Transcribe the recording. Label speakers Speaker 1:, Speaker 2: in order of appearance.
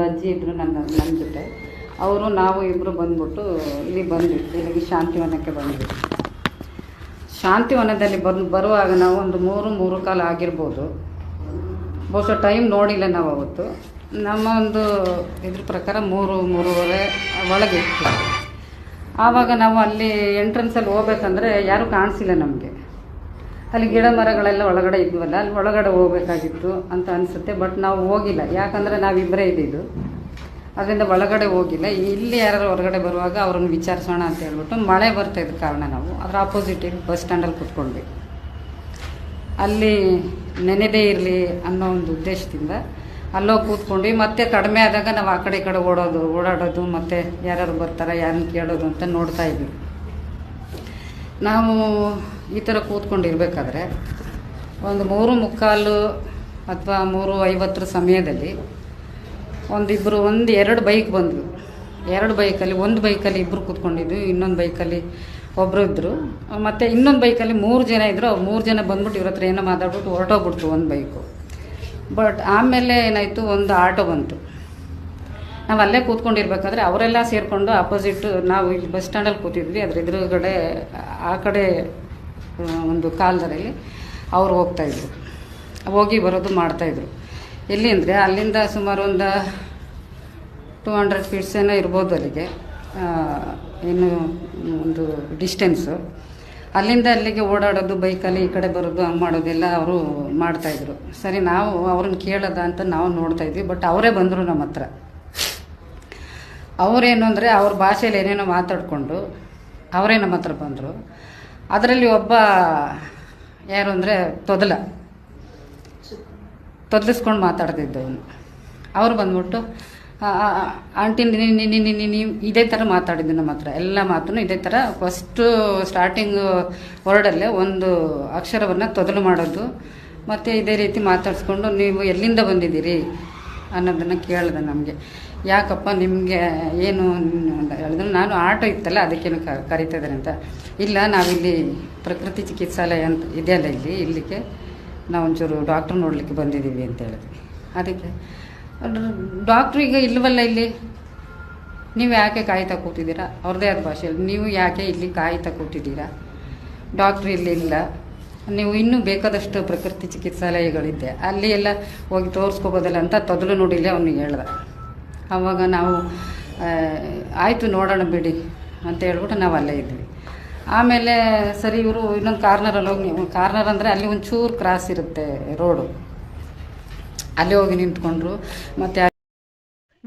Speaker 1: ಅಜ್ಜಿ ಇದ್ದರು ನನ್ನ ನನ್ನ ಜೊತೆ. ಅವರು, ನಾವು ಇಬ್ಬರು ಬಂದ್ಬಿಟ್ಟು ಇಲ್ಲಿ ಬಂದ್ವಿ. ಇಲ್ಲಿಗೆ ಶಾಂತಿವನಕ್ಕೆ ಬಂದ್ವಿ. ಶಾಂತಿವನದಲ್ಲಿ ಬಂದು ಬರುವಾಗ ನಾವು ಒಂದು ಮೂರು ಮೂರು ಕಾಲ ಆಗಿರ್ಬೋದು. ಬಹುಶಃ ಟೈಮ್ ನೋಡಿಲ್ಲ ನಾವು ಅವತ್ತು. ನಮ್ಮ ಒಂದು ಇದ್ರ ಪ್ರಕಾರ ಮೂರು, ಮೂರುವರೆ ಒಳಗೆ ಇತ್ತು. ಆವಾಗ ನಾವು ಅಲ್ಲಿ ಎಂಟ್ರೆನ್ಸಲ್ಲಿ ಹೋಗ್ಬೇಕಂದ್ರೆ ಯಾರೂ ಕಾಣಿಸಿಲ್ಲ ನಮಗೆ. ಅಲ್ಲಿ ಗಿಡ ಮರಗಳೆಲ್ಲ ಒಳಗಡೆ ಇದ್ವಲ್ಲ, ಅಲ್ಲಿ ಒಳಗಡೆ ಹೋಗ್ಬೇಕಾಗಿತ್ತು ಅಂತ ಅನಿಸುತ್ತೆ, ಬಟ್ ನಾವು ಹೋಗಿಲ್ಲ. ಯಾಕಂದರೆ ನಾವಿಬ್ಬರೇ ಇದ್ದಿದ್ದು. ಅದರಿಂದ ಒಳಗಡೆ ಹೋಗಿಲ್ಲ. ಇಲ್ಲಿ ಯಾರು ಹೊರಗಡೆ ಬರುವಾಗ ಅವ್ರನ್ನ ವಿಚಾರಿಸೋಣ ಅಂತ ಹೇಳ್ಬಿಟ್ಟು ಮಳೆ ಬರ್ತಾ ಇದ್ದ ಕಾರಣ ನಾವು ಅದರ ಆಪೋಸಿಟ್ ಬಸ್ ಸ್ಟ್ಯಾಂಡಲ್ಲಿ ಕೂತ್ಕೊಂಡ್ವಿ. ಅಲ್ಲಿ ನೆನೆದೇ ಇರಲಿ ಅನ್ನೋ ಒಂದು ಉದ್ದೇಶದಿಂದ ಅಲ್ಲೋಗಿ ಕೂತ್ಕೊಂಡು ಮತ್ತೆ ಕಡಿಮೆ ಆದಾಗ ನಾವು ಆ ಕಡೆ ಈ ಕಡೆ ಓಡೋದು, ಓಡಾಡೋದು, ಮತ್ತು ಯಾರ್ಯಾರು ಬರ್ತಾರೆ, ಯಾರನ್ನ ಕೇಳೋದು ಅಂತ ನೋಡ್ತಾ ಇದ್ವಿ. ನಾವು ಈ ಥರ ಕೂತ್ಕೊಂಡಿರ್ಬೇಕಾದ್ರೆ ಒಂದು ಮೂರು ಮುಕ್ಕಾಲು ಅಥವಾ ಮೂರು ಐವತ್ತರ ಸಮಯದಲ್ಲಿ ಒಂದಿಬ್ಬರು ಒಂದು ಎರಡು ಬೈಕ್ ಬಂದರು ಎರಡು ಬೈಕಲ್ಲಿ, ಒಂದು ಬೈಕಲ್ಲಿ ಇಬ್ಬರು ಕೂತ್ಕೊಂಡಿದ್ವಿ, ಇನ್ನೊಂದು ಬೈಕಲ್ಲಿ ಒಬ್ಬರು ಇದ್ದರು ಮತ್ತು ಇನ್ನೊಂದು ಬೈಕಲ್ಲಿ ಮೂರು ಜನ ಇದ್ದರು ಅವ್ರು ಮೂರು ಜನ ಬಂದ್ಬಿಟ್ಟು ಇವ್ರ ಹತ್ರ ಏನೋ ಮಾತಾಡ್ಬಿಟ್ಟು ಹೊರಟೋಗ್ಬಿಡ್ತು ಒಂದು ಬೈಕು. ಬಟ್ ಆಮೇಲೆ ಏನಾಯಿತು, ಒಂದು ಆಟೋ ಬಂತು. ನಾವು ಅಲ್ಲೇ ಕೂತ್ಕೊಂಡಿರ್ಬೇಕಾದ್ರೆ ಅವರೆಲ್ಲ ಸೇರಿಕೊಂಡು ಅಪೋಸಿಟ್ ನಾವು ಇಲ್ಲಿ ಬಸ್ ಸ್ಟ್ಯಾಂಡಲ್ಲಿ ಕೂತಿದ್ವಿ. ಅದ್ರ ಎದುರುಗಡೆ, ಆ ಕಡೆ ಒಂದು ಕಾಲದಲ್ಲಿ ಅವ್ರು ಹೋಗ್ತಾಯಿದ್ರು ಹೋಗಿ ಬರೋದು ಮಾಡ್ತಾಯಿದ್ರು ಎಲ್ಲಿ ಅಂದರೆ ಅಲ್ಲಿಂದ ಸುಮಾರು ಒಂದು ಟೂ ಹಂಡ್ರೆಡ್ ಫೀಟ್ಸ್ ಏನೋ ಇರ್ಬೋದು ಅಲ್ಲಿಗೆ. ಏನು, ಒಂದು ಡಿಸ್ಟೆನ್ಸು ಅಲ್ಲಿಂದ ಅಲ್ಲಿಗೆ ಓಡಾಡೋದು ಬೈಕಲ್ಲಿ ಈ ಕಡೆ ಬರೋದು, ಹಂಗೆ ಮಾಡೋದೆಲ್ಲ ಅವರು ಮಾಡ್ತಾಯಿದ್ರು ಸರಿ, ನಾವು ಅವ್ರನ್ನ ಕೇಳೋದ ಅಂತ ನಾವು ನೋಡ್ತಾ ಇದ್ವಿ ಬಟ್ ಅವರೇ ಬಂದರು ನಮ್ಮ ಹತ್ರ. ಅವರೇನು ಅಂದರೆ ಅವ್ರ ಭಾಷೆಯಲ್ಲಿ ಏನೇನೋ ಮಾತಾಡಿಕೊಂಡು ಅವರೇ ನಮ್ಮ ಹತ್ರ ಬಂದರು. ಅದರಲ್ಲಿ ಒಬ್ಬ ಯಾರು ಅಂದರೆ ತೊದಲ. ತೊದಲಿಸ್ಕೊಂಡು ಮಾತಾಡ್ತಿದ್ದವನು ಅವರು ಬಂದ್ಬಿಟ್ಟು ಆಂಟಿ ನೀವು ಇದೇ ಥರ ಮಾತಾಡಿದ್ದು ನಮ್ಮ ಹತ್ರ. ಎಲ್ಲ ಮಾತನ್ನು ಇದೇ ಥರ ಫಸ್ಟು ಸ್ಟಾರ್ಟಿಂಗ್ ವರ್ಡಲ್ಲೇ ಒಂದು ಅಕ್ಷರವನ್ನು ತೊದಲು ಮಾಡೋದು. ಮತ್ತು ಇದೇ ರೀತಿ ಮಾತಾಡಿಸ್ಕೊಂಡು ನೀವು ಎಲ್ಲಿಂದ ಬಂದಿದ್ದೀರಿ? ಅನ್ನೋದನ್ನು ಕೇಳಿದೆ ನಮಗೆ. ಯಾಕಪ್ಪ ನಿಮಗೆ ಏನು ಹೇಳಿದ್ರು ನಾನು ಆಟೋ ಇತ್ತಲ್ಲ, ಅದಕ್ಕೇನು ಕ ಇದ್ದಾರೆ ಅಂತ. ಇಲ್ಲ, ನಾವಿಲ್ಲಿ ಪ್ರಕೃತಿ ಚಿಕಿತ್ಸಾಲಯ ಅಂತ ಇದೆಯಲ್ಲ ಇಲ್ಲಿ, ಇಲ್ಲಿಗೆ ನಾವು ಒಂಚೂರು ಡಾಕ್ಟ್ರ್ ನೋಡಲಿಕ್ಕೆ ಬಂದಿದ್ದೀವಿ ಅಂತ ಹೇಳಿದ್ವಿ. ಅದಕ್ಕೆ, ಡಾಕ್ಟ್ರು ಈಗ ಇಲ್ಲವಲ್ಲ ಇಲ್ಲಿ? ನೀವು ಯಾಕೆ ಕಾಯ್ತಾ ಕೂತಿದ್ದೀರಾ? ಅವ್ರದ್ದೇ ಆದ ಭಾಷೆಯಲ್ಲಿ, ನೀವು ಯಾಕೆ ಇಲ್ಲಿ ಕಾಯ್ತಾ ಕೂತಿದ್ದೀರಾ? ಡಾಕ್ಟ್ರು ಇಲ್ಲಿ ಇಲ್ಲ. ನೀವು ಇನ್ನೂ ಬೇಕಾದಷ್ಟು ಪ್ರಕೃತಿ ಚಿಕಿತ್ಸಾಲಯಗಳಿದ್ದೆ ಅಲ್ಲಿ ಎಲ್ಲ ಹೋಗಿ ತೋರಿಸ್ಕೋಬೋದಲ್ಲ ಅಂತ ತೊದಲು ನೋಡಿಲ್ಲ ಅವ್ನಿಗೆ ಹೇಳ್ದೆ. ಆವಾಗ ನಾವು ಆಯಿತು ನೋಡೋಣ ಬಿಡಿ ಅಂತ ಹೇಳ್ಬಿಟ್ಟು ನಾವು ಅಲ್ಲೇ ಇದ್ವಿ. ಆಮೇಲೆ ಸರಿ ಇವರು ಇನ್ನೊಂದು ಕಾರ್ನರಲ್ಲಿ ಹೋಗಿ, ಕಾರ್ನರ್ ಅಂದರೆ ಅಲ್ಲಿ ಒಂಚೂರು ಕ್ರಾಸ್ ಇರುತ್ತೆ ರೋಡು. ಅಲ್ಲಿ ಹೋಗಿ ನಿಂತ್ಕೊಂಡ್ರು. ಮತ್ತು